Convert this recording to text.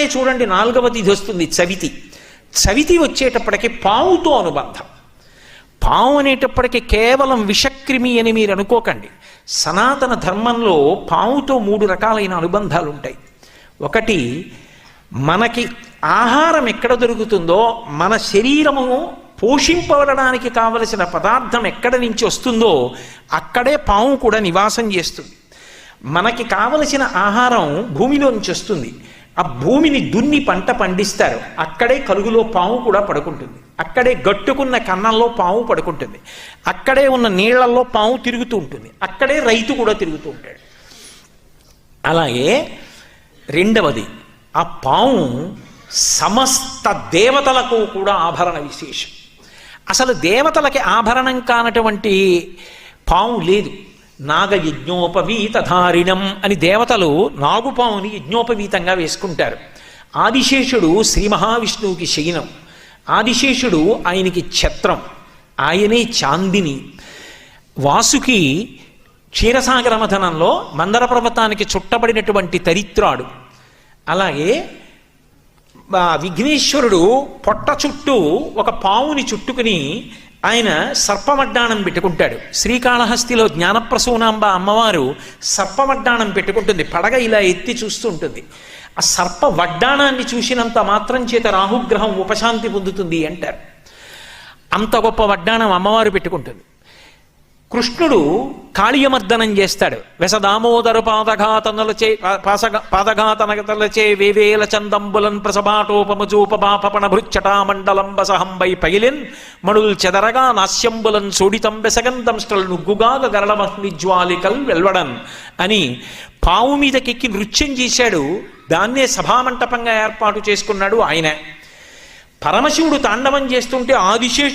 పక్కనే చూడండి నాలుగవ తిథి వస్తుంది చవితి. చవితి వచ్చేటప్పటికి పావుతో అనుబంధం. పాము అనేటప్పటికీ కేవలం విషక్రిమి అని మీరు అనుకోకండి. సనాతన ధర్మంలో పాముతో మూడు రకాలైన అనుబంధాలు ఉంటాయి ఒకటి మనకి ఆహారం ఎక్కడ దొరుకుతుందో మన శరీరము పోషింపబడడానికి కావలసిన పదార్థం ఎక్కడ నుంచి వస్తుందో అక్కడే పాము కూడా నివాసం చేస్తుంది. మనకి కావలసిన ఆహారం భూమిలో నుంచి వస్తుంది. ఆ భూమిని దున్ని పంట పండిస్తారు. అక్కడే కలుగులో పాము కూడా పడుకుంటుంది. అక్కడే గట్టుకున్న కన్నంలో పాము పడుకుంటుంది. అక్కడే ఉన్న నీళ్ళలో పాము తిరుగుతూ ఉంటుంది. అక్కడే రైతు కూడా తిరుగుతూ ఉంటాడు. అలాగే రెండవది ఆ పాము సమస్త దేవతలకు కూడా ఆభరణ విశేషం. అసలు దేవతలకి ఆభరణం కానటువంటి పాము లేదు. నాగ యజ్ఞోపవీతధారిణం అని దేవతలు నాగుపాముని యజ్ఞోపవీతంగా వేసుకుంటారు. ఆదిశేషుడు శ్రీ మహావిష్ణువుకి శయనం. ఆదిశేషుడు ఆయనకి ఛత్రం. ఆయనే చాందిని. వాసుకి క్షీరసాగర మథనంలో మందర పర్వతానికి చుట్టబడినటువంటి తరిత్రాడు. అలాగే విఘ్నేశ్వరుడు పొట్ట చుట్టూ ఒక పావుని చుట్టుకుని ఆయన సర్పమడ్డానం పెట్టుకుంటాడు. శ్రీకాళహస్తిలో జ్ఞానప్రసూనాంబ అమ్మవారు సర్పమడ్డానం పెట్టుకుంటుంది. పడగ ఇలా ఎత్తి చూస్తూ ఉంటుంది. ఆ సర్ప వడ్డాణాన్ని చూసినంత మాత్రం చేత రాహుగ్రహం ఉపశాంతి పొందుతుంది అంటారు. అంత గొప్ప వడ్డాణం అమ్మవారు పెట్టుకుంటుంది. కృష్ణుడు కాళీయమర్దనం చేస్తాడు. వెసదామోదర పాదఘాతనలచే పాసగ పాదఘాతనలచే వేవేల చందంబులన్ ప్రసభాటోపమజూపబాపణ భృచ్చటా మండలం బసహంబై పగిలిన్ మణుల్ చెదరగా నాస్యంబులన్ సోడితం బెసగంతం నుగ్గుగాగ గరళమహ్నిజ్వాలికల్ వెల్వడన్ అని పావు మీదకెక్కి నృత్యం చేశాడు. దాన్నే సభామంటపంగా ఏర్పాటు చేసుకున్నాడు ఆయన. పరమశివుడు తాండవం చేస్తుంటే ఆదిశేషు